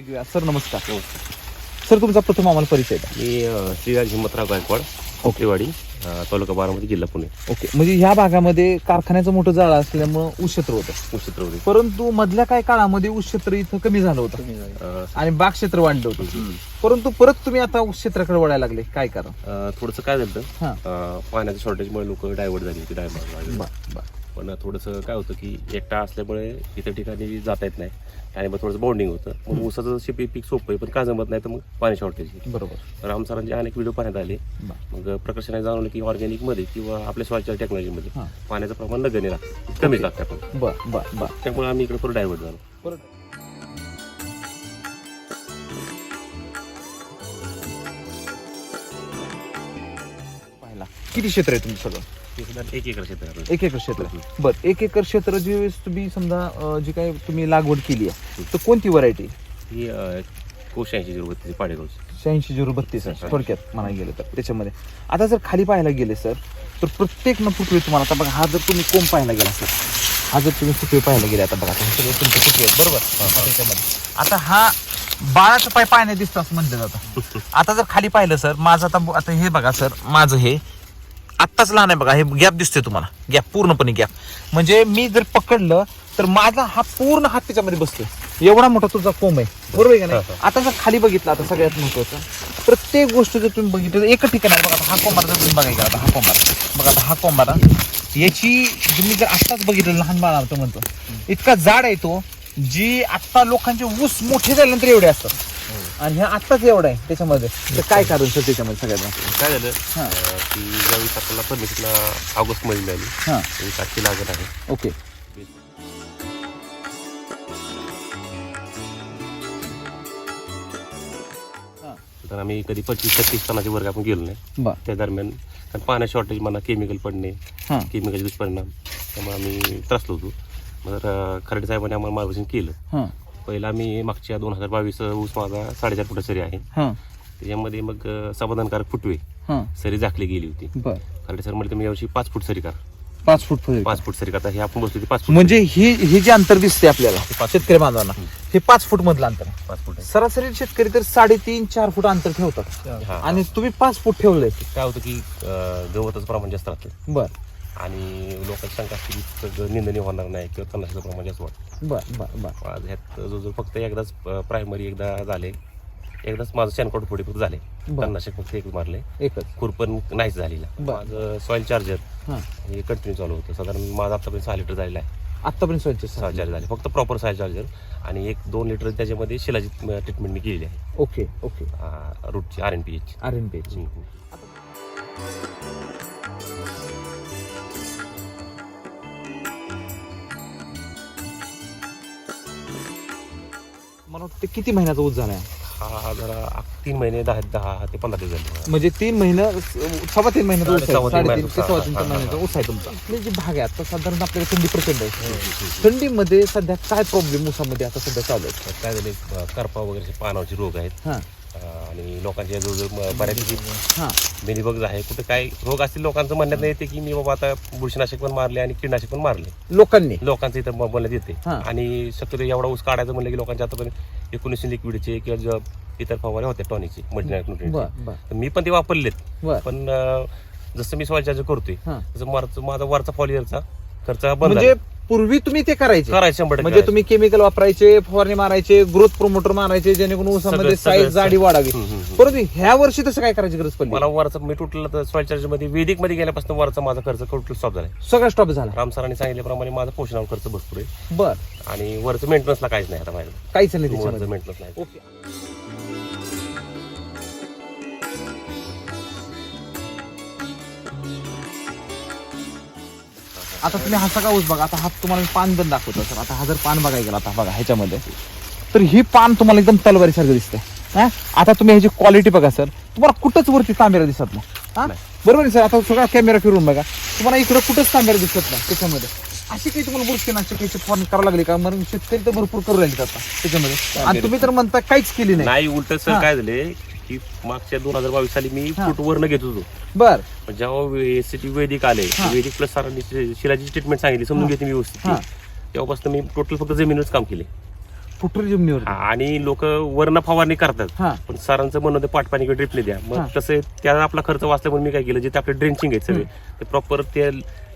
घेऊया सर नमस्कार. सर तुमचा प्रथम आम्हाला परिचय द्या. मी अ, श्रीराज हिम्मतराव गायकवाड कोकरेवाडी अ, तालुका बारामती जिल्हा पुणे. ओके. म्हणजे ह्या भागामध्ये कारखान्याचं मोठं जाळं असल्यामुळं ऊस क्षेत्र होतं. उचित्रवडी परंतु मधल्या काही काळामध्ये ऊस क्षेत्र इथं कमी झालं होतं. आणि बाग क्षेत्र वाढलं होतं. परंतु परत तुम्ही आता ऊस क्षेत्राकडे वळायला लागले. काय कारण? थोडंसं काय झालं हा. पाण्याच्या शॉर्टेजमुळे लोक डायव्हर्ट झाली होती डायव्हर्ट बर बर. पण थोडंसं काय होतं की एकटा असल्यामुळे इतर ठिकाणी जाता येत नाही. आणि मग थोडंसं बॉन्डिंग होतं. मग ऊसाचं शेपी पीक सोपं आहे पण का जमत नाही तर मग पाणी शॉर्टेज बरोबर. रामसरांचे अनेक व्हिडिओ पाहण्यात आले. मग प्रकर्षाने जाणवलं की ऑर्गॅनिकमध्ये किंवा आपल्या स्वतःच्या टेक्नॉलॉजीमध्ये. पाण्याचं प्रमाण नगण्य लागतं कमी लागतं आपण बर बर बर. त्यामुळे आम्ही इकडे थोडं डायव्हर्ट झालो. परत. किती क्षेत्र आहे तुमचं सगळं? एक एकर क्षेत्र आहे. एक एकर क्षेत्र आहे. बर एक एकर क्षेत्र जी वेळेस तुम्ही समजा अं, जी काही तुम्ही लागवड केली आहे तर कोणती व्हरायटी ही अ, कोशऐंशी झिरो बत्तीस पाडेगावची. शहाऐंशी झिरो बत्तीस आहे थोडक्यात म्हणायला गेलं तर. त्याच्यामध्ये आता जर खाली पाहायला गेले सर तर प्रत्येक न फुटवे तुम्हाला आता बघा हा जर तुम्ही कोंब पाहायला गेला सर हा जर तुम्ही फुटवे पाहायला गेले आता बघा आता हे सगळे तुमचे फुटवे आहेत बरोबर? त्याच्यामध्ये. आता हा बाळाचं पाय पाण्यात दिसतं असं म्हणलं जातं. आता जर खाली पाहिलं सर माझं आता आता हे बघा सर माझं हे आत्ताच लहान आहे बघा हे गॅप दिसतोय तुम्हाला. गॅप पूर्णपणे गॅप म्हणजे मी जर पकडलं तर माझा हा पूर्ण हात त्याच्यामध्ये बसतोय. एवढा मोठा तुझा कोंब आहे. बरोबर आहे का नाही? आता जर खाली बघितलं आता सगळ्यात महत्वाचं प्रत्येक गोष्ट जर तुम्ही बघितलं तर एकच ठिकाण आहे बघा आता हा कोंबारा जर तुम्ही बघायला आता हा कोंबारा बघा आता हा कोंबारा याची तुम्ही जर आत्ताच बघितलं लहान बाळा म्हणतो इतका जाड आहे तो जी आत्ता लोकांचे ऊस मोठे झाल्यानंतर एवढे असतात. आणि ह्या आत्ताच एवढा आहे त्याच्यामध्ये. तर काय कारण सर त्याच्यामध्ये महत्त्वाचं? काय झालं? हा. अ, की ज्यावेळी आपल्याला परमिशनला ऑगस्टमध्ये मिळाली. हा. त्यावेळी सातशे लागत आहे. ओके. तर आम्ही कधी पंचवीस छत्तीस टनाचे वर्ग आपण गेलो नाही. बर. त्या दरम्यान कारण पाण्या शॉर्टेज म्हणा केमिकल पडणे हा. केमिकलचे दुष्परिणाम त्यामुळे आम्ही त्रसलो होतो. मग तर खरडे साहेबांनी आम्हाला मार्गदर्शन केलं. हा. पहिला आम्ही मागच्या दोन हजार बावीस ऊस माझा साडेचार फुटा सरी आहे. हा. त्याच्यामध्ये मग समाधानकारक फुटवे हा. सरी झाकली गेली होती. बर. खरडे सर म्हणजे तुम्ही यावर्षी पाच फूट सरी करा. पाच फूट पाच फूट सरी करता हे आपण बसलो पाच फूट म्हणजे हे हे जे अंतर दिसते आपल्याला शेतकरी बांधवांना हे पाच फूट मधलं अंतर आहे. पाच फूट आहे. सरासरी शेतकरी तर साडेतीन चार फूट अंतर ठेवतात. हा. आणि तुम्ही पाच फूट ठेवलंय. काय होतं की अ, गवताचं प्रमाण जास्त राहतं. बर. आणि लोकांची शंका असते की निंदणी होणार नाही किंवा तणाचं प्रमाण जास्त वाटतं बर बर बर. आज ह्यात जवळजवळ फक्त एकदाच प्रायमरी एकदा झाले. एकदाच माझं शेणकोट फुडी फक्त झाले. तणनाशक फक्त एक मारले. एकच. खुरपण नाहीच झालेला. माझं सॉईल चार्जर हा. हे कंटिन्यू चालू होतं. साधारण माझं आतापर्यंत सहा लिटर झालेलं आहे. आतापर्यंत सहा चार्जर झाले. फक्त प्रॉपर सहा चार्जर आणि एक दोन लिटर त्याच्यामध्ये शिलाची ट्रीटमेंट मी केलेली आहे. Okay okay. रूटची R N P H R N P मला वाटतं किती महिन्याचा ऊस झालाय हा जरा तीन महिने दहा दहा ते पंधरा दिवस झाले. म्हणजे तीन महिने सव्वा तीन महिन्याचा ऊस आहे. तीन साडेतीन ते महिन्याचा. सव्वा तीन हा, हा, हा. महिन्याचा ऊस आहे तुमचा. आपले जे भाग आहे आता साधारण आपल्याला थंडी प्रचंड आहे. थंडीमध्ये सध्या काय प्रॉब्लेम ऊसामध्ये आता सध्या चालू आहे? काय झाले करपा वगैरे पानावरचे रोग आहेत. हा. आणि लोकांच्या जवळजवळ बऱ्यापैकी हा. आहे. कुठे काय रोग असतील लोकांचं म्हणण्यात नाही येते की मी बाबा आता बुरशीनाशक पण मारले आणि कीटनाशक पण मारले. लोकांनी? लोकांचं इथं म- बोलण्यात येते. हा. आणि शक्यतो एवढा ऊस काढायचं म्हणलं की लोकांच्या आतापर्यंत एकोणीसशे लिक्विडचे किंवा ज- इतर फवारे होते टॉनिकचे मल्टीनायट बर बर. तर मी पण ते वापरलेत. बर. पण अ, जसं मी चार्जर करतोय हा. तसं माझा वरचा फॉलियरचा खर्च बंद म्हणजे झाला. पूर्वी तुम्ही ते करायचे. करायचं शंभर टक्के म्हणजे तुम्ही केमिकल वापरायचे फवारणी मारायचे ग्रोथ प्रोमोटर मारायचे जेणेकरून ऊसामध्ये सगळं- साईज सगळं- जाडी वाढावी. हम्म, हम्म, हम्म. परंतु ह्या वर्षी तसं काय करायची गरज पडली? मला वरचा मी टोटल सॉईल चार्जरमध्ये वेदिकमध्ये गेल्यापासून वरचा माझा खर्च टोटल स्टॉप झालाय. सगळा स्टॉप झाला. राम सरांनी सांगितल्याप्रमाणे माझा पोषणावर खर्च भरपूर आहे. बर. आणि वरचं मेंटेनन्सला काहीच नाही आता काहीच नाही त्याच्यामध्ये. मेंटेनन्स नाही. ओके. आता तुम्ही हा सगळा ऊस बघा आता हा तुम्हाला मी पान पण दाखवतो सर. आता हा जर पान बघायला गेला आता बघा ह्याच्यामध्ये तर ही पान तुम्हाला एकदम तलवारी सारखं दिसतंय. हा? आता तुम्ही ह्याची क्वालिटी बघा सर. तुम्हाला कुठंच वरती तांबेरा दिसत नाही. हा. बरोबर आहे सर. आता सगळा कॅमेरा फिरून बघा. तुम्हाला इकडं कुठंच तांबेरा दिसत नाही त्याच्यामध्ये. अशी काही तुम्हाला बुरशीनाशक काही फॉर्म करावं लागले का? म्हणून शेतकरी तर भरपूर करू राहिले आता त्याच्यामध्ये. आणि तुम्ही तर म्हणता काहीच केली नाही. उलट. सर काय झाले की मागच्या दोन हजार बावीस साली मी हा. फूट वरनं घेत होतो. बर. पण जेव्हा एसीटी वैदिक आले. वैदिक प्लस सरांनी शिलाची ट्रीटमेंट सांगितली समजून. घेते मी व्यवस्थित. तेव्हापासून मी टोटल फक्त जमिनीवरच काम केले. फुटरी जमिनीवर. आणि लोक वर्ण फवारणी करतात. पण सरांचं म्हणणं होतं पाटपाणी किंवा ड्रिपने द्या. मग तसं त्याला आपला खर्च वाचला म्हणून मी काय केलं जिथे आपले ड्रेंचिंग आहेत सगळे ते प्रॉपर ते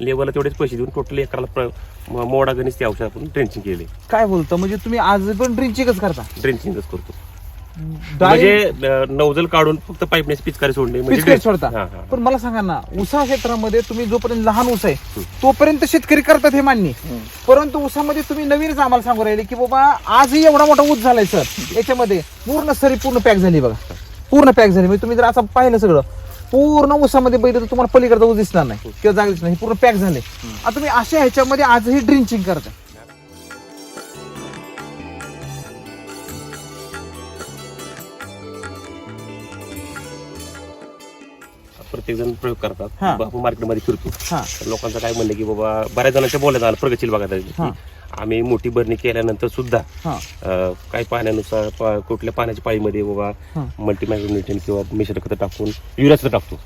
लेवलला तेवढेच पैसे देऊन टोटल एकराला म- मोडा गणित ते औषध आपण ड्रेंचिंग केले. काय बोलतो? म्हणजे तुम्ही आज पण ड्रिंचिंगच करता? ड्रेंचिंगच करतो. म्हणजे अं, नौजल काढून फक्त पाईपने पिचकारी सोडणे म्हणजे पिचकारी drip- सोडता. हा, हा. पण मला सांगा ना उसा क्षेत्रामध्ये तुम्ही जोपर्यंत लहान ऊस आहे तोपर्यंत शेतकरी करतात हे मान्य. परंतु ऊसामध्ये तुम्ही नवीनच आम्हाला सांगू राहिले की बाबा आजही एवढा मोठा ऊस झालाय सर. याच्यामध्ये पूर्ण सरी पूर्ण पॅक झाली बघा. पूर्ण पॅक झाली. म्हणजे तुम्ही जर असं पाहिलं सगळं पूर्ण ऊसामध्ये बघितलं तर तुम्हाला पलीकडचा ऊस दिसणार नाही. किंवा जागा दिसणार नाही. हे पूर्ण पॅक झाले. आता तुम्ही अशा ह्याच्यामध्ये आजही ड्रिंचिंग करता प्रत्येक जण प्रयोग करतात. हा. आपण मार्केटमध्ये फिरतो. हा. तर लोकांचं काय म्हणलं की बाबा बऱ्याच जणांच्या बोलण्यात आलं प्रगतील बघा हा. आम्ही मोठी भरणी केल्यानंतर सुद्धा हा. अं, काही पाण्यानुसार पा- कुठल्या पाण्याच्या पाळीमध्ये बाबा हा. मल्टीमायक्रोन्युट्रियन किंवा मिश्र खतं टाकून युरिया खतं टाकतो.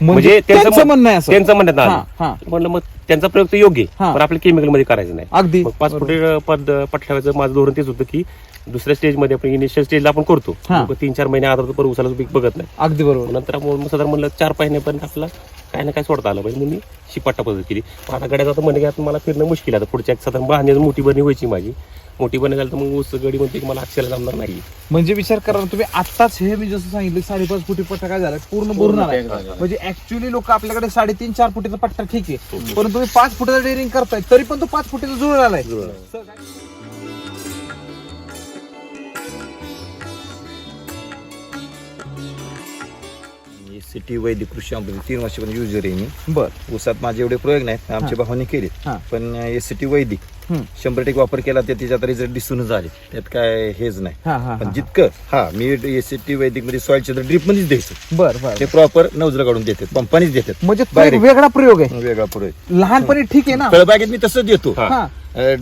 म्हणजे त्यांचं त्यांचं म्हणणं आहे असं. त्यांचं म्हणण्यात हा, आलं हा. म्हणलं मग त्यांचा प्रयोग तर योग्य आहे, हा. पण आपल्या केमिकलमध्ये करायचं नाही. अगदी. मग पाच फुटे पद पठ्याचं माझं धोरण तेच होतं की दुसऱ्या स्टेजमध्ये आपण इनिशियल स्टेजला आपण करतो. हा. लोकं तीन चार महिने आधार पर उसाला पीक बघत नाही. अगदी बरोबर. नंतर आपण मग साधारण म्हणलं चार महिन्यापर्यंत आपल्याला काय ना काय सोडता आलं पाहिजे. म्हणून मी शिपाट्टा पद्धत केली. आता गड्याचा तर म्हणजे आता मला फिरणं मुश्किल आहे. आता पुढच्या एक साधारण बांधण्याची मोठी बरणी व्हायची माझी. मोठी बरणी झाली तर मग ऊस गडी म्हणते की मला अक्षराला जमणार नाही. म्हणजे विचार करा ना तुम्ही आत्ताच हे मी जसं सांगितलं साडेपाच फुटी पट्टा काय झाला? पूर्ण भरणार आहे. म्हणजे ऍक्च्युली लोक आपल्याकडे साडेतीन चार फुटीचा पट्टा ठीक आहे. पण तुम्ही पाच फुटाचा डेअरिंग करताय तरी पण तो पाच फुटीचा जुळून आलाय. सर, काय- सिटी वैदिक कृषी अमृत तीन वर्षापर्यंत युजर आहे मी बर. ऊसात माझे एवढे प्रयोग नाहीत आमच्या भावाने केले हा. पण एस टी वैदिक हम्म. शंभर टक्के वापर केला तर त्याच्यात रिझल्ट दिसूनच आले त्यात काय हेच नाही. हा हा पण हा. जितकं हा मी एस टी वैदिकमध्ये सॉइल क्षेत्र ड्रीप मध्येच द्यायचं. बर बर. ते प्रॉपर नवजला काढून देतात पंपानीच देतात. म्हणजे तो वेगळा प्रयोग आहे. वेगळा प्रयोग. लहानपणी ठीक आहे ना? फळबागेत मी तसंच देतो. हा. हा.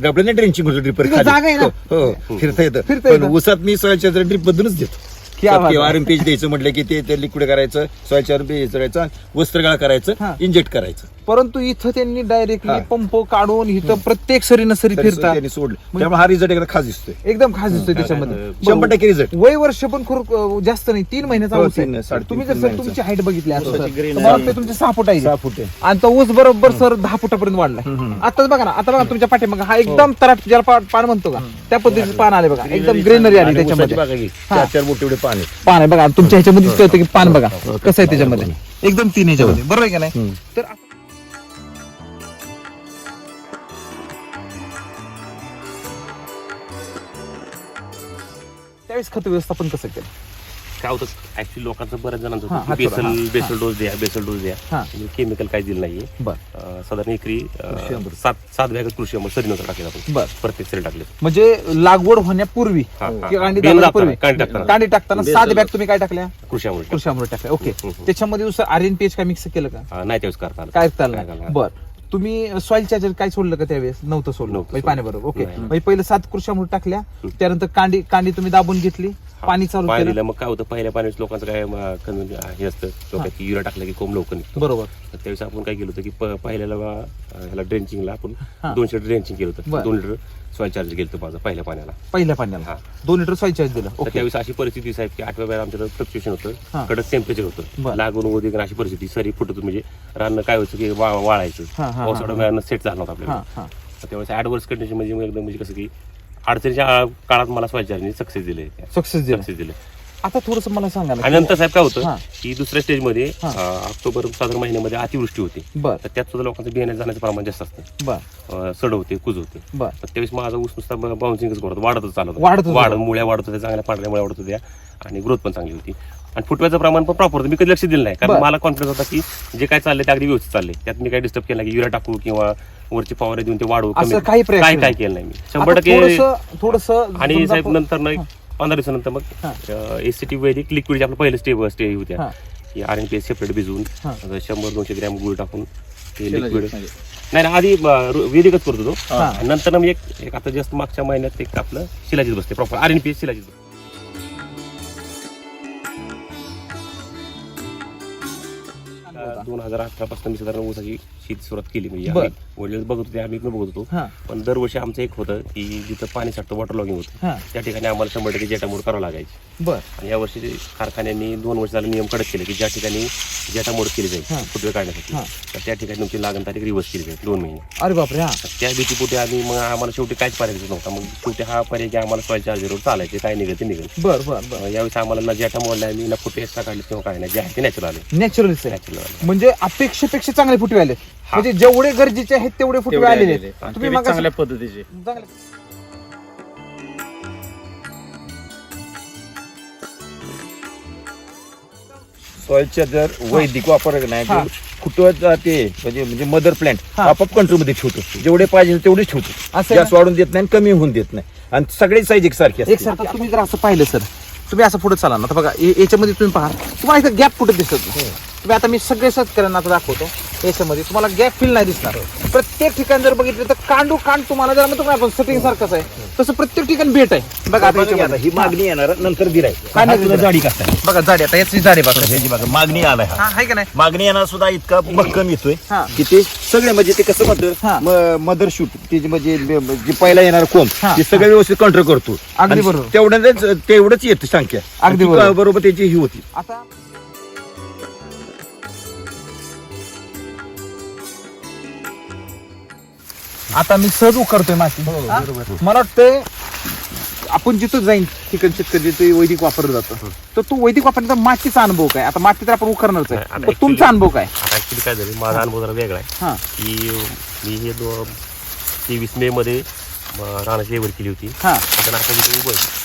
डबल्याने ड्रेंचिंग होतो ड्रिपर तिथं जागा आहे ना? हो हो, फिरता येतं. फिरता पण येतं. ऊसात मी सॉइल क्षेत्र ड्रिप मधूनच देतो. क्या बात किंवा आहे. आर एम पीच द्यायचं म्हटलं की ते- ते लिक्विड करायचं सॉइल आर पी करायचं वस्त्रगाळ हा. करायचं इंजेक्ट करायचं. परंतु इथं त्यांनी डायरेक्टली हा. पंप काढून इथं प्रत्येक सरीनं सरी तरी फिरतात. त्यांनी सोडलं. त्यामुळे हा रिझल्ट एकदा खास दिसतोय. एकदम खास दिसतोय त्याच्यामध्ये. शंभर टक्के रिझल्ट वय वर्ष पण खूप अं, जास्त नाही तीन महिन्याचा हो, ऊस तीन, आहे साडेतीन, तुम्ही जर तीन सर महिन्याचा. तुमची हाईट बघितली असं सर, तर मला. वाटतं तुमचे सहा फूट आहे. सहा फूट आहे. आणि तो ऊस बरोबर सर दहा फुटापर्यंत वाढलाय. आताच बघा ना आता बघा तुमच्या पाठीमागे. हा एकदम तराट ज्याला पा- पान म्हणतो का त्या पद्धतीचे पान आले बघा. एकदम ग्रीनरी आली त्याच्यामध्ये. चार चार मोठे एवढे पाणी. पान आहे बघा तुमच्या ह्याच्यामध्ये कळतं की पान बघा. कसं आहे त्याच्यामध्ये? एकदम तीन ह्याच्यामध्ये. बरोबर आहे का नाही? तर त्यावेळेस खत व्यवस्थापन कसं केलं? काय होतं ऍक्च्युली लोकांचं बऱ्याच जणांचं होतं की थोडं, बेसल. बेसल डोस द्या बेसल डोस द्या. हा. केमिकल काही दिलं नाहीये. बर. अं, साधारण एकरी अं, सात सात बॅग कृषी अमृत सरी नंतर टाकले आपण. बर. प्रत्येक सरी टाकले म्हणजे लागवड होण्यापूर्वी हा, हा. किंवा कांडी बियाणं टाकताना, कांडी टाकताना. कांडी टाकताना सात बॅग तुम्ही काय टाकल्या? कृषी अमृत कृषी अमृत टाकल्या ओके. Hmm, hmm. त्याच्यामध्ये आर एन पी एच काय मिक्स केलं का? अं, नाही त्यावेळेस करता आलं. काय झालं? बर. तुम्ही सॉइल चार्जर काय सोडलं का त्यावेळेस? नव्हतं सोडलं. नव्हतं म्हणजे. पाण्याबरोबर. ओके नाही. म्हणजे पहिलं सात टाकल्या. त्यानंतर कांडी कांडी तुम्ही दाबून घेतली. पाणी चालू केलं. दिलं मग काय होतं पहिल्या पाण्यात लोकांचं काय हे असतं. डोक्यात की युरिया टाकलं की कोंब लवकर निघतो. बरोबर. तर त्यावेळेस आपण काय केलं होतं की प- पहिल्याला अं, ह्याला ड्रेंचिंगला आपण हा. दोनशे ड्रेंचिंग केलं बरं. होतं दोन लिटर सॉईल चार्ज गेलं होतं माझं पहिल्या पाण्याला. पहिल्या पाण्याला? हा. दोन लिटर सॉइल चार्ज दिलं. तर ओके त्यावेळेस अशी परिस्थिती साहेब की आठव्या वेळा आमच्याकडे फ्लक्च्युएशन हा. होतं कडक टेम्परेचर बरं. होतं लागून उदिक अशी परिस्थिती. सरी फुटत म्हणजे रान काय व्हायचं की वा- वाळायचं. हा, पावसाळा वेळानं सेट झाला नव्हता हा आपल्याला. हा तर त्यावेळेस ऍडवर्स कंडिशन म्हणजे मग एकदम म्हणजे कसं की अडचणीच्या काळात मला स्वाचारने सक्सेस दिले सक्सेस दिलं सक्सेस दिले आता थोडस मला सांगा ना आणि नंतर साहेब काय होतं हा. की दुसऱ्या स्टेजमध्ये हा. ऑक्टोबर साधारण महिन्यामध्ये अतिवृष्टी होती. बर. तर त्यात सुद्धा लोकांचं बियाण्यात जाण्याचं प्रमाण जास्त असतं. बर. अं, सड होते कुज होते. बर. तर त्यावेळेस माझा ऊस नुसता बाउन्सिंगच करत वाढतच चालत वाढत होता. वाढ मुळ्या वाढत होत्या चांगल्या पांढऱ्या मुळ्या वाढत होत्या. आणि ग्रोथ पण चांगली होती. आणि फुटव्याचं प्रमाण पण प्रॉपर होतं. मी कधी लक्ष दिलं नाही. बरं. कारण मला कॉन्फिडन्स होता की जे काय चाललंय ते अगदी व्यवस्थित चाललंय. त्यात मी काय डिस्टर्ब केलं नाही. की युरिया टाकू किंवा वरची फवारे देऊन ते वाढवू असं काही प्रयत्न काय केलं नाही मी. शंभर टक्के थोडस आणि साहेब नंतर ना एक पंधरा दिवसानंतर मग हा. एसीटी वैदिक लिक्विड आपलं पहिलं स्टे स्टे हा. होत्या की आर एन पी सेपरेट भिजवून हा. आता शंभर दोनशे ग्रॅम गुळ टाकून ते लिक्विड नाही नाही आधी अं, रु- वेदिकच करतो तो हा. नंतर ना मी एक एक आता जस्ट मागच्या महिन्यात एक आपलं शिलाजीत बसते proper R N P shilajit बसते दोन हजार अठरा पासून मी साधारण ऊसाची शेती सुरुवात केली म्हणजे बर. आम्ही वडील बघत होते आम्ही पण बघत होतो. हा. पण दरवर्षी आमचं एक होतं की जिथं पाणी साठतं वॉटर लॉगिंग होतं हा. त्या ठिकाणी आम्हाला शंभर टक्के जेटामोड करावं लागायची. बर. आणि या वर्षी कारखान्यांनी दोन वर्ष झाले नियम कडक केले की ज्या ठिकाणी जेटामोड केली हा. जाईल फुटवे काढण्यासाठी. तर त्या ठिकाणी तुमची लागण तारीख रिवर्स केली जाईल दोन महिने. अरे बापरे हा. त्या भीतीपोटी आम्ही मग आम्हाला शेवटी काहीच पर्याय दिसत नव्हता. मग शेवटी हा पर्याय की आम्हाला सॉईल चार्जरवर चालायचे काय निघत ते निघत बर बर बर. यावेळेस आम्हाला ना जेटा मोडला आम्ही ना फुटे एक्स्ट्रा काढले किंवा काय नाही जे आहे ते नॅचरल आले. नॅचरलच आहे नॅचरल आले. म्हणजे अपेक्षेपेक्षा चांगले फुटवे आले. म्हणजे जेवढे गरजेचे आहेत तेवढे फुटवे तेवढे आलेले आलेले. आहेत. आणि तुम्ही ते बी मगाशी- चांगल्या पद्धतीचे. चांगले- सॉइलच्या जर वैदिक वापर नाही हा. फुटवत जाते म्हणजे म्हणजे मदर प्लांट हा. आपोआप कंट्रोलमध्ये ठेवतो. जेवढे पाहिजे तेवढेच ठेवतो. असं आहे जास्त वाढून देत नाही आणि कमी होऊन देत नाही. आणि सगळे साईज एकसारखी एक असते सारखं तुम्ही जर असं पाहिलं सर तुम्ही असं पुढे चाला ना आता बघा याच्यामध्ये तुम्ही पहा. तुम्हाला इथं गॅप कुठे दिसत नाही. तुम्ही आता मी सगळे शेतकऱ्यांना आता दाखवतो. याच्यामध्ये तुम्हाला गॅप फील नाही दिसणार. प्रत्येक ठिकाणी जर बघितलं तर कांडू कांड तुम्हाला जर म्हणतो ना आपण सेटिंग सारखंच आहे. तसं प्रत्येक ठिकाणी भेट आहे. बघा आता याच्यामध्ये. ही मागणी येणार नंतर दिलाय काय नाही तुला? जाडी कसं बघा जाडी. आता याची जाडी बघा. ह्याची बघा मागणी आलाय हा. हा आहे का नाही? मागणी येणार सुद्धा इतका भक्कम येतोय हा. की ते सगळे म्हणजे ते कसं हा. म्हणतं मदर शूट ते जे म्हणजे जे पहिला येणार हा. ते सगळे व्यवस्थित कंट्रोल करतो. अगदी आणि बरोबर. तेवढ्याच तेवढंच येतं संख्या. अगदी. बरोबर त्याची ही होती. आता आता मी सहज उकरतोय माती. हा? मला वाटतंय आपण जिथं जाईन ठिकाण शेतकरी जिथे वैदिक वापरलं जातं तर तो वैदिक वापरण्याचा मातीचा अनुभव काय? आता माती तर आपण उकरणारच नाही, आहे आता पण तुमचा अनुभव काय? ऍक्च्युली काय झालं माझा अनुभव जरा वेगळा आहे. हा. की मी हे दो तेवीस मे मध्ये रानाची लेवल केली होती. हा.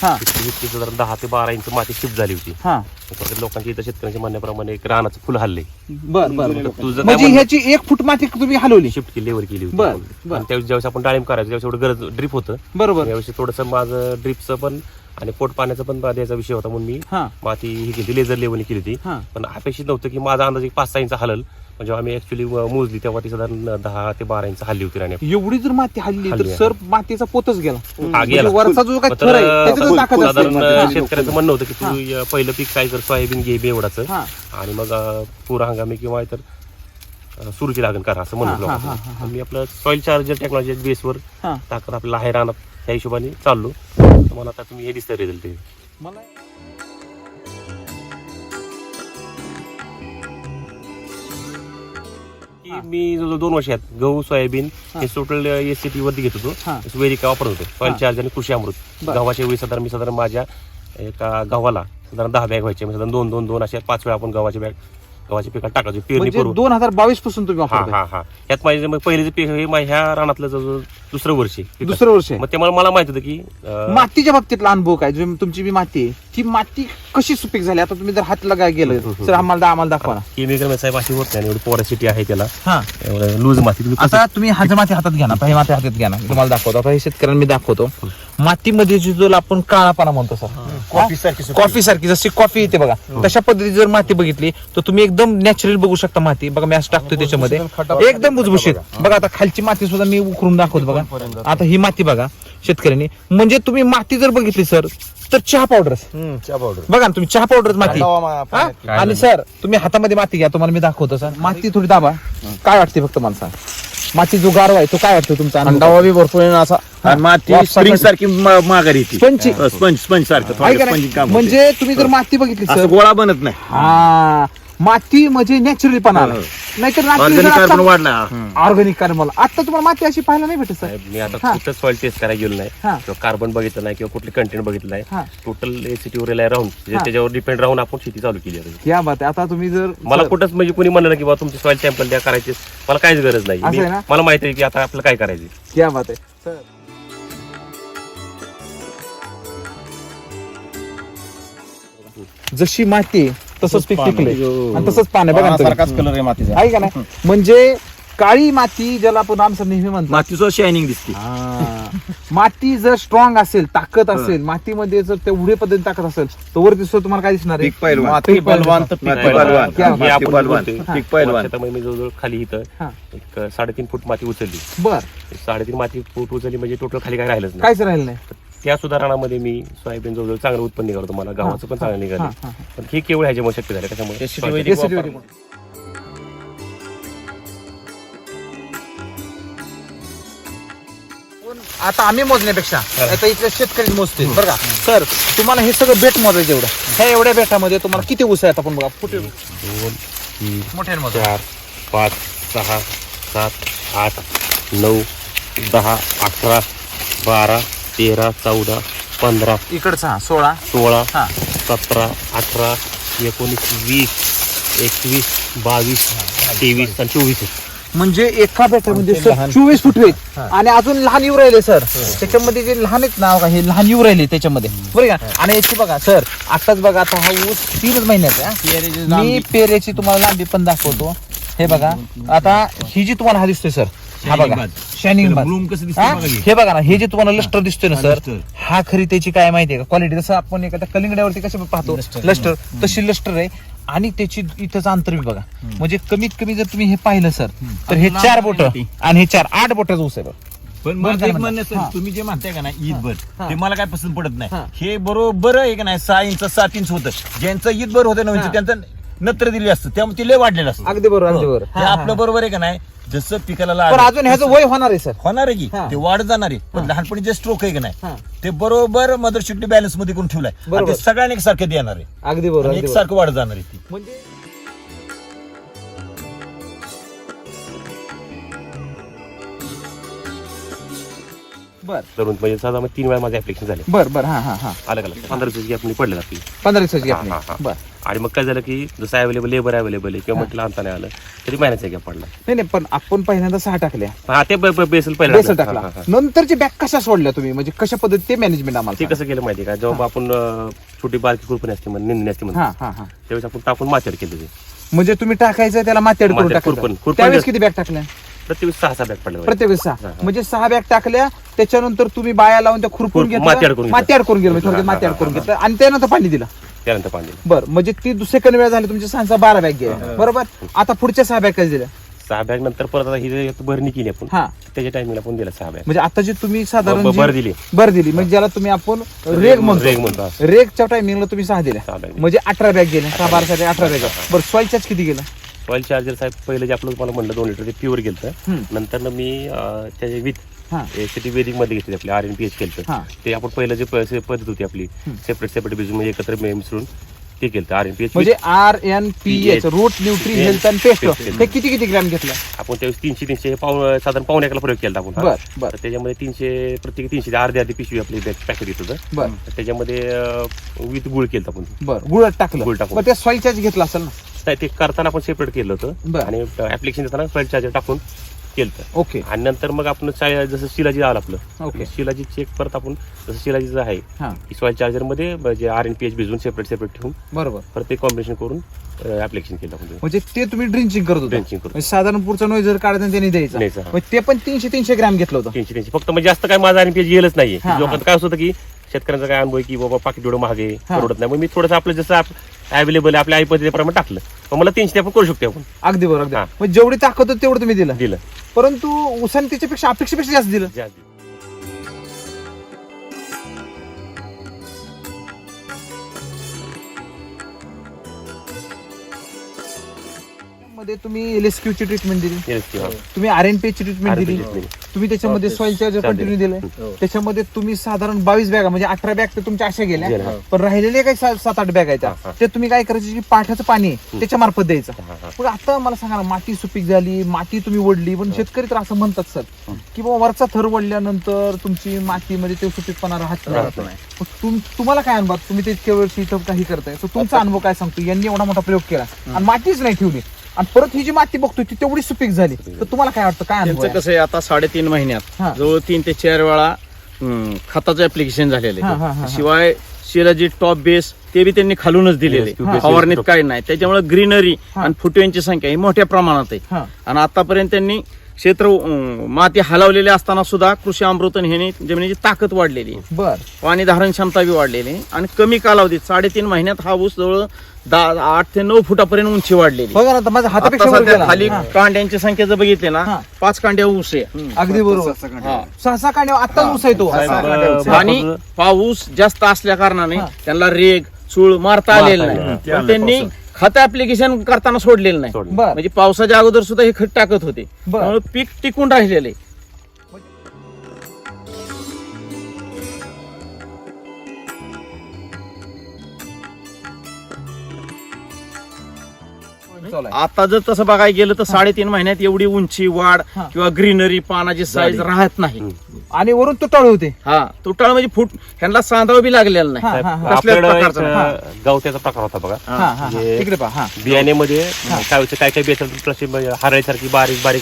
हा. इतकी साधारण दहा ते बारा इंच माती शिफ्ट झाली होती. हा. परत लोकांच्या इथं शेतकऱ्यांच्या म्हणण्याप्रमाणे एक रानाचं फुल हल्ले. बर बर बर. तुझं काय म्हणजे म्हणणं? ह्याची एक फूट माती तुम्ही हलवली. शिफ्ट केली लेवल केली होती. बर, आपण. बर. आणि त्यावेळेस ज्यावेळेस आपण डाळिंब करायचं त्यावेळेस एवढं गरज ड्रीप होतं. बरोबर. यावेळेस थोडंसं माझं ड्रीपचं पण आणि पोट पाण्याचं पण द्यायचा विषय होता म्हणून मी हा. माती ही केली लेझर लेवल केली होती. हा. पण अपेक्षित नव्हतं की माझा अंदाज एक पाच सहा इंच हलल. म्हणजे आम्ही ऍक्च्युली मोजली तेव्हा ती साधारण दहा ते बारा इंच हल्ली होती राणी. एवढी जर माती हल्ली तर हल्ली, सर मातीचा पोतच गेला. हा, म्हणजे गेला. वरचा जो काय मग थर आहे तर त्याच्यातच फुल- ताकद असते. साधारण. शेतकऱ्याचं म्हणणं होतं की तू अं, पहिलं पीक काय कर सोयाबीन घे बेवडाचं हा. आणि मग अं, पूर हंगामी किंवा इतर अं, सुरूची लागण करा असं म्हणत हा, हा, हा, हा. मी आपलं सॉइल चार्जर टेक्नॉलॉजी बेसवर हा. ताकद आपल्याला आहे राहणार त्या हिशोबाने चाललो. तर मला आता तुम्ही हे दिसतं रिझल्ट ते मला की मी जवळजवळ दोन वर्षात गहू सोयाबीन हा. टोटल एस सी टी वरती घेत होतो. वेरिका वापरत होतो सॉइल. चार्ज आणि कृषी अमृत. गव्हाच्या वेळी साधारण मी साधारण माझ्या एका गव्हाला साधारण दहा बॅग व्हायचे म्हणजे साधारण दोन दोन दोन अशा पाच वेळा आपण गव्हाची बॅग गव्हाच्या पिकात टाकायचे पेरणी म्हणजे करून. दोन हजार बावीसपासून तुम्ही हा वापरताय. हा हा. यात माझे मग पहिलेचे पीक हे मा- ह्या रानातलं जवळजवळ दुसरं वर्ष आहे पिकाचं. दुसरं वर्ष. आहे मग ते मला मला माहीत होतं की अं, मातीच्या बाबतीतला अनुभव काय? जो तुमची जी माती आहे ती माती कशी सुपीक झाली? आता तुम्ही जर हातला काय गेलं सर आम्हाला आम्हाला दाखवा ना. केमिकल साहेब अशी होत नाही एवढी पोरॅसिटी आहे त्याला. हा. लूज माती तुम्ही कसं- आता तुम्ही हात माती हातात घ्या ना आता ही माती हातात घ्या ना. मी तुम्हाला दाखवतो. आता हे शेतकऱ्यांना मी दाखवतो. मातीमध्ये जी जो आपण काळापणा म्हणतो सर. कॉफी सारखी कॉफी सारखी जशी कॉफी येते बघा तशा पद्धतीची जर माती बघितली तर तुम्ही एकदम नॅचरल बघू शकता माती. बघा मी असं टाकतोय त्याच्यामध्ये. एकदम बुजबुशीत बघा. आता खालची माती सुद्धा मी उकरून दाखवतो बघा. आता ही माती बघा शेतकऱ्यांनी. म्हणजे तुम्ही माती जर बघितली सर तर चहा पावडर चहा पावडर बघा ना तुम्ही चहा पावडर माती. हा? आणि सर तुम्ही हातामध्ये माती घ्या तुम्हाला मी दाखवतो सर. माती थोडी दाबा. काय वाटते फक्त मला सांग. माती जो गारवा आहे तो काय वाटतो तुमचा अनुभव? अंडावा बी भरपूर आहे ना असा आणि माती स्प्रिंग सारखी. मा- माघारी येते. स्पंज. स्पंज सारखं स्पंजिंग? काम होते. म्हणजे तुम्ही जर माती बघितली असं गोळा बनत नाही. हा. माती म्हणजे नॅचरली पण आला. नाहीतर ऑर्गॅनिक कार्बन वाढला. ऑर्गॅनिक कार्बन मला आता तुम्हाला माती अशी पाहायला नाही भेटत सर. साहेब, मी आता हा. कुठं सॉइल टेस्ट करायला गेलो नाही. हा. किंवा कार्बन बघितलं नाही किंवा कुठले कंटेंट बघितलं नाही. हा. टोटल एसीटीवर रिलाय राहून. म्हणजे हा. त्याच्यावर डिपेंड राहून आपण शेती चालू केली आहे या बात आहे. आता तुम्ही जर मला कुठंच म्हणजे कोणी म्हणलं की बा तुमचे सॉइल सॅम्पल द्या करायचे. मला काहीच गरज नाही. असं मी- आहे ना? मला माहिती आहे की आता आपल्याला काय करायचं या बात आहे. सर. जशी माती आहे, तसंच पीक पिकले आणि तसंच पान आहे बघा ना तुम्ही. सारखाच कलर आहे मातीचा आहे का नाही म्हणजे काळी माती ज्याला आपण आमचं नेहमी म्हणतो मातीचं शायनिंग दिसते हा. माती जर स्ट्रॉंग असेल ताकद असेल मातीमध्ये जर तेवढे पद्धती ताकद असेल तर वर दिसतो तुम्हाला काय दिसणार आहे पीक पहिलवान. माती पहिलवान तर पीक माती पहिलवान. पहिलवान. क्या हे बात. आपण पहिलवान. बोलतोय. पीक पहिलवान. शेतामध्ये मी जवळजवळ खाली इथं हा. एक साडेतीन फूट माती उचलली बर साडेतीन माती फूट उचलली म्हणजे टोटल खाली काय राहिलंच नाही काहीच राहिलं नाही त्या सुधारणामध्ये मी सोयाबीन जवळजवळ चांगलं उत्पन्न निघालो तुम्हाला मला गावाचं पण चांगलं निघालं. पण हे केवळ ह्याच्यामुळे शक्य झालं. त्याच्यामुळे आता आम्ही मोजण्यापेक्षा. आता इथल्या शेतकरी मोजते बरं का? सर तुम्हाला हे सगळं बेट मोजायचं एवढं. ह्या एवढ्या बेटामध्ये तुम्हाला किती ऊस आहे आपण बघा? कुठे दोन तीन मोठ्या चार पाच सहा सात आठ नऊ दहा अकरा बारा तेरा चौदा पंधरा इकडचा हा, सोळा. सोळा हा. सतरा अठरा एकोणीस वीस एकवीस बावीस तेवीस आणि चोवीस म्हणजे एका बेटामध्ये सर चोवीस फुटवे आहेत. आणि अजून लहान येऊ राहिले सर. त्याच्यामध्ये जे लहान आहेत ना बघा हे लहान येऊ राहिले त्याच्यामध्ये. बरं का? आणि याची बघा सर आताच बघा आता हा ऊस तीनच महिन्याचा आहे, हा. मी पेरेची तुम्हाला लांबी पण दाखवतो. हे बघा आता ही जी तुम्हाला हा दिसतोय सर हा बघा. शायनिंग ब्लूम कसं की. हे बघा ना हे जे तुम्हाला लस्टर दिसतोय ना सर. हा खरी त्याची काय माहितीये का? क्वालिटी जसं आपण एखाद्या कलिंगड्यावरती कसं पाहतो लस्टर तशी लस्टर आहे. आणि त्याची इथंच अंतर बी बघा. म्हणजे कमीत कमी जर तुम्ही हे पाहिलं सर तर हे चार बोट आणि हे चार आठ बोटाचं ऊस आहे बघा. पण काय एक म्हणता? म्हणणं. सर तुम्ही जे म्हणताय का ना ईदभर. ते मला काय पसंत पडत. नाही. हे. बरोबर आहे का नाही सहा इंच सात इंच होतं. ज्यांचं ईदभर होतं ना त्यांचं नत्र दिले असतं त्यामुळे ते लय वाढलेलं असतं अगदी बरोबर अगदी हो. बरोबर हे आपलं बरोबर आहे का नाही जसं पिकाला. पण लागेल, अजून ह्याचं वय होणार आहे सर होणार आहे की हा. ते वाढ जाणार आहे हा. पण लहानपणी जे स्ट्रोक आहे का हा. नाही ते बरोबर मदर शिफ्टी बॅलन्समध्ये करून ठेवलाय आणि बरोबर. ते सगळ्यांना एकसारखे देणार आहे अगदी बरोबर आणि अगदी बरोबर. एकसारखं वाढ जाणार आहे ती म्हणजे बर. धरून म्हणजे साधारण तीन वेळा माझे ऍप्लिकेशन झाले. बर बर हा हा हा. अलग अलग पंधरा दिवस गॅप पडले पंधरा दिवसाची हा, हा, हा. बर. आणि मग काय झालं की जसं अवेलेबल लेबर अवेलेबल आहे किंवा म्हटलं आणता नाही आलं तरी महिन्याचा गॅप पडला. नाही नाही पण आपण पहिल्यांदा सहा टाकल्या. हा ते ब- ब- बेसल पहिला टाकला. नंतरची बॅग कशा सोडल्या तुम्ही? म्हणजे कशा पद्धती ते मॅनेजमेंट ते आम्हाला कसं केलं माहिती का? जेव्हा आपण अं, छोटी बारकी कुरपणी असते म्हणजे निंदणी असते म्हणजे हा हा हा. त्यावेळेस आपण टाकून माचड केले म्हणजे तुम्ही टाकायचं त्याला मातेड करून टाकायचं. खुरपण- खुरपण त्यावेळेस जास्त. किती बॅग टाकल्या? प्रत्येक सहा सहा बॅग पडले प्रत्येक वेळेस सहा. म्हणजे सहा बॅग टाकल्या त्याच्यानंतर तुम्ही बाया लावून त्या खुरपून खुरपून- घेतलं माती अडकून घेतलं. माती अडकून गेलं म्हणजे थोडक्यात माती हा, अडकून हा, घेतलं आणि त्यानंतर पाणी दिलं. त्यानंतर पाणी दिलं. बरं म्हणजे ती सेकंड वेळ झाली तुमची सहा बारा बॅग गेल्या. बरोबर? आता पुढच्या सहा बॅग कधी दिल्या? सहा बॅग नंतर परत आता ही जी भरणी केली आपण हा. त्याच्या टायमिंगला आपण दिला सहा बॅग. म्हणजे आता जी तुम्ही साधारण ब- जी- बर दिली. बर दिली म्हणजे ज्याला तुम्ही आपण रेग रेग म्हणतो म्हणतो, असं. रेगच्या टायमिंगला तुम्ही सहा दिल्या. सहा बॅग. म्हणजे अठरा बॅग गेल्या सहा बारा साठी अठरा बॅग बरं सॉईल चार्ज किती गेला? ऑइल चार्जर साहेब पहिलं जे आपलं तुम्हाला म्हणलं दोन लिटर ते प्युअर गेलं हम्म. नंतर मी त्याचे विथ हा. सिटी वेदिकमध्ये घेतली आपली आर एन पी एच केलं. ते आपण पहिलं जे पद्धत होती आपली सेपरेट सेपरेट भिजून म्हणजे एकत्र मिसळून ते केलं आर एन पी एच म्हणजे R N P H root nutri health and pest. हे किती किती ग्रॅम घेतलं? आपण त्यावेळेस तीनशे तीनशे हे पाऊन साधारण पाऊन एकाला प्रयोग केला आपण. बर त्याच्यामध्ये तीनशे प्रत्येक तीनशे अर्धी अर्धी पिशवी आपली पॅकेट येत होतं. बर. त्याच्यामध्ये विथ गुळ केलं आपण. बर गुळात टाकलं. गुळ टाकून. पण ते सॉईल चार्ज घेतला असेल ना? नाही, ते करताना आपण सेपरेट केलं होतं. बरं. आणि ऍप्लिकेशन देताना सॉइल चार्जर टाकून केलं ओके. आणि नंतर मग आपण चा- जसं शिलाजी आलं आपलं. ओके. शिलाजी चेक परत आपण जसं शिलाजीचं आहे हा. की सॉइल चार्जरमध्ये म्हणजे आर एन पी एच भिजून सेपरेट सेपरेट ठेवून बरोबर. परत ते कॉम्बिनेशन करून ऍप्लिकेशन केलं आपण. म्हणजे ते तुम्ही ड्रिंचिंग करत होता. Drenching करत. म्हणजे साधारण पुढचा नोईज जर काढायचा त्याने द्यायचा. द्यायचा, हा. म्हणजे ते पण तीनशे तीनशे ग्रॅम घेतलं होतं. तीनशे तीनशे. फक्त म्हणजे जास्त काय माझा आर एन पी एच गेलंच नाही हा, हा. लोकांचं काय असं होतं की शेतकऱ्यांचा काय अनुभव आहे की बाबा पाकिट एवढं महाग आहे हा. परवडत नाही. मग मी थोडंसं आपलं जसं अवेलेबल आपल्या आई पद्धतीप्रमाणे टाकलं मग मला तीनशे आपण करू शकतो आपण अगदी बरोबर हा. म्हणजे जेवढी ताकद होती तेवढं तुम्ही दिलं दिलं परंतु उसाने त्याच्यापेक्षा अपेक्षेपेक्षा जास्त दिलं जे आहे. मध्ये तुम्ही एलएसक्यू ची ट्रीटमेंट दिली Yes. तुम्ही आर एन पी ची ट्रीटमेंट दिली दिली. तुम्ही त्याच्यामध्ये सॉइल चार्जर. कंटिन्यू दिलंय. त्याच्यामध्ये तुम्ही साधारण बावीस बॅग म्हणजे अठरा बॅग तर तुमच्या अशा गेल्या. गेल्या. पण राहिलेले काही सा- सात आठ बॅग आहेत त्या. हा, हा. ते तुम्ही काय करायचं? जी पाठ्याचं पाणी आहे त्याच्या मार्फत द्यायचं. हा, हा. मग आता मला सांगा ना माती सुपीक झाली माती तुम्ही ओढली पण शेतकरी तर असं म्हणतात सर की बाबा वरचा थर वडल्यानंतर तुमची मातीमध्ये ते सुपीकपणा राहत राहत नाही. मग तुम- तुम्हाला काय अनुभव? तुम्ही ते इतक्या वर्षी इथं काही करताय. तर तुमचा अनुभव काय सांगतो? यांनी एवढा मोठा प्रयोग केला. आणि मातीच नाही ठेवली. आणि परत ही जी माती बघतोय ती तेवढी सुपीक झाली तर तुम्हाला काय वाटतं काय अनुभव त्यांचं आहे? कसं आहे आता साडेतीन महिन्यात. जवळ तीन ते चार वेळा हम्म, खताचं ऍप्लिकेशन झालेलं हा, हा, हा, हा. आहे शिवाय शिलाजी टॉप बेस ते बी त्यांनी खालूनच दिलेले Yes, फवारणीत. काही नाही त्याच्यामुळे ग्रीनरी हा. आणि फुटव्यांची संख्या ही मोठ्या प्रमाणात आहे हा आणि आतापर्यंत त्यांनी क्षेत्र माती हलवलेली असताना सुद्धा कृषी अमृतन ह्याने जमिनीची ताकद वाढलेली आहे बर पाणी धारण क्षमता बी वाढलेली आहे आणि कमी कालावधीत साडेतीन महिन्यात हा ऊस जवळ दहा आठ ते नऊ फुटापर्यंत उंची वाढलेली. बघा ना आता माझ्या आता हातापेक्षा वर सध्या गेला. खाली हा. कांड्यांची संख्या जर बघितली ना हा. पाच कांड्या ऊस आहे अगदी बरोबर हा. सहा सहा कांड्या आता ऊस आहे तो साहेब, सहा अं, कांड्या ऊस. हा. आणि पाऊस जास्त असल्या कारणाने हा. त्यांना रेग चूळ मारता आलेलं नाही नाही. पण त्यांनी खत ऍप्लिकेशन करताना सोडलेलं नाही सोडलं. बर म्हणजे पावसाच्या अगोदर सुद्धा हे खत टाकत होते. त्यामुळे पीक टिकून राहिलेलं चालू आहे आता जर तसं बघायला गेलं तर साडेतीन महिन्यात एवढी उंची वाढ हा. किंवा ग्रीनरी पानाची साईज. राहत नाही आणि वरून तुटाळ होते हा तुटाळ म्हणजे फूट ह्यांना सांधावं बी लागलेलं नाही हा, साहेब, हा. आपल्याकडं एक प्रकारचं? गवत्याचा प्रकार होता बघा हा हा हा. म्हणजे- तिकडे पहा हा बियाण्यामध्ये काय व्हायचं काय काय बियाचं हराळीसारखी बारीक बारीक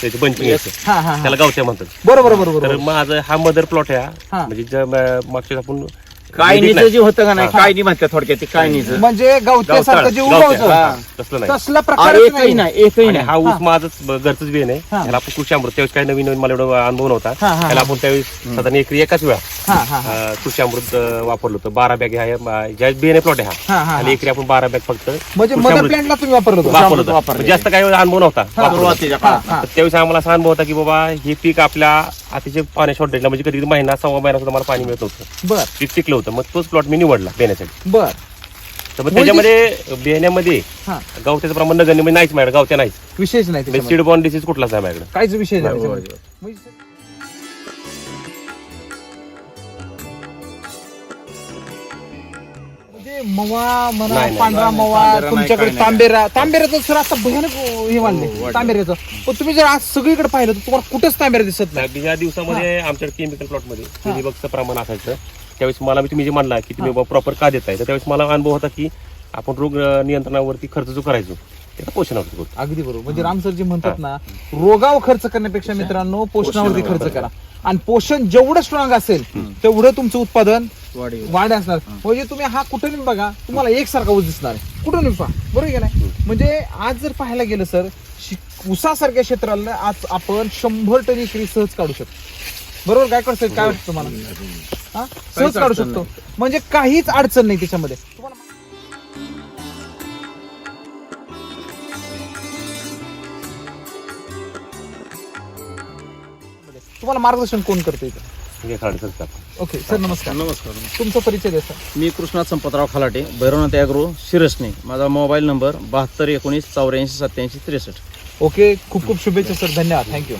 त्याची बंचिंग यायचं हा हा हा. त्याला गवत्या म्हणतात बरोबर बरोबर तर बरोबर माझं हा मदर प्लॉट आहे हा. हा. म्हणजे ज्या मागच्या आपण कायनीचं जे होतं का नाही? हा. कायनी म्हणतात थोडक्यात ते? कायनीचं म्हणजे गवत्यासारखं जे उगवतं हा, तसलं नाही. तसला अरे प्रकार एकही नाही. एकही आणि नाही. हा ऊस माझंच ब- घरचंच बियाणं आहे. हा. ह्याला आपण कृषी अमृत त्यावेळेस काही नवीन नवीन मला एवढा अनुभव नव्हता. हा, हा, त्याला. आपण त्यावेळेस साधारण एकरी एकाच वेळा हा हा हा. अं, कृषी अमृत अं, वापरलं होतं. बारा बॅग ह्या ज्या बियाणे प्लॉट आहे हा, हा हा, आणि. एकरी आपण बारा बॅग फक्त म्हणजे कृषी मदर अमृत प्लॅन्टला तुम्ही वापरलं होतं. वापरलं होतं. वापरले. म्हणजे जास्त काही अनुभव नव्हता. वापरलं होतं. सुरुवातीच्या हा, काळात. हा. तर त्यावेळेस आम्हाला असा अनुभव होता की बाबा हे पीक आपल्या अतिशय पाण्या शॉर्टेजला म्हणजे कधी महिना सव्वा महिना सुद्धा मला पाणी मिळत नव्हतं. बर. पीक पिकलं होतं मग तोच प्लॉट मी निवडला बेण्यासाठी बर. तर मग त्याच्यामध्ये बियाण्यामध्ये हा. गावत्याचं प्रमाण नगण्य म्हणजे नाहीच माझ्याकडे गावत्या नाहीच. विशेष नाही त्याच्यामध्ये. सीड बॉन्ड डिसीज कुठलाच आहे माझ्याकडे. काहीच विषय नाही त्याच्यामध्ये. म्हणजे- मवा म्हणा नाही, नाही. पांढरा नाही, मवा तांबेरा नाही, तुमच्याकडे नाही. तांबेरा. तांबेऱ्याचं सर आता भयानक हे हो, मानले वाढलं. तांबेऱ्याचं. पण तुम्ही जर आज सगळीकडे पाहिलं तर तुम्हाला कुठेच तांबेरा दिसत नाही. या दिवसामध्ये आमच्याकडे केमिकल प्लॉटमध्ये मिलीबगचं प्रमाण असायचं. त्यावेळेस मला मी तुम्ही जे म्हणला की तुम्ही प्रॉपर का देताय तर त्यावेळेस मला अनुभव होता की आपण रोग अं, नियंत्रणावरती खर्च जो करायचो त्याचा पोषणावरती करतो अगदी बरोबर. म्हणजे राम सर जे म्हणतात ना रोगावर खर्च करण्यापेक्षा मित्रांनो पोषणावरती खर्च करा. आणि पोषण जेवढं स्ट्रॉंग असेल तेवढं तुमचं उत्पादन वाढ असणार. म्हणजे तुम्ही हा कुठे बघा तुम्हाला एकसारखा ऊस दिसणार आहे. कुठून पहा. बरोबर गेलाय म्हणजे आज जर पाहायला गेलं सर ऊसासारख्या क्षेत्राला आज आपण शंभर टन एकरी सहज काढू शकतो. बरोबर काय करतोय काय वाटतं तुम्हाला? सहज काढू शकतो. म्हणजे काहीच अडचण नाही त्याच्यामध्ये. तुम्हाला तुम्हाला मार्गदर्शन कोण करते इथं? खराडे सरकार. ओके सर नमस्कार. नमस्कार तुमचा परिचय द्या सर. मी कृष्णा संपतराव खलाटे भैरवनाथ ॲग्रो शिरसने. माझा मोबाईल नंबर बहात्तर एकोणीस चौऱ्याऐंशी सत्याऐंशी त्रेसष्ट. ओके खूप खूप शुभेच्छा सर. धन्यवाद. थँक्यू